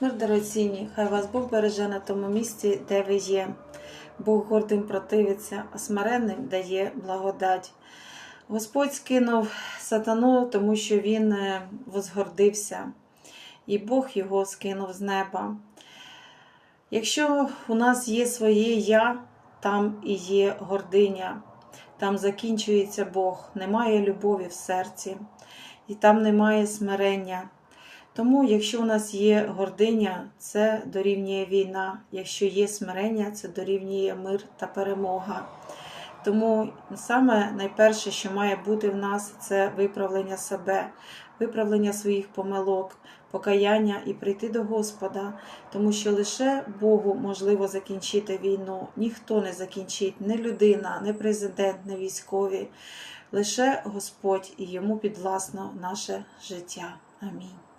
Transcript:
Мир дорогоцінні, хай вас Бог береже на тому місці, де ви є. Бог гордим противиться, а смиренним дає благодать. Господь скинув сатану, тому що він е, возгордився, і Бог його скинув з неба. Якщо у нас є своє я, там і є гординя, там закінчується Бог, немає любові в серці, і там немає смирення. Тому, якщо у нас є гординя, це дорівнює війна. Якщо є смирення, це дорівнює мир та перемога. Тому саме найперше, що має бути в нас, це виправлення себе, виправлення своїх помилок, покаяння і прийти до Господа, тому що лише Богу можливо закінчити війну. Ніхто не закінчить, не людина, не президент, не військові. Лише Господь і йому підвласно наше життя. Амінь.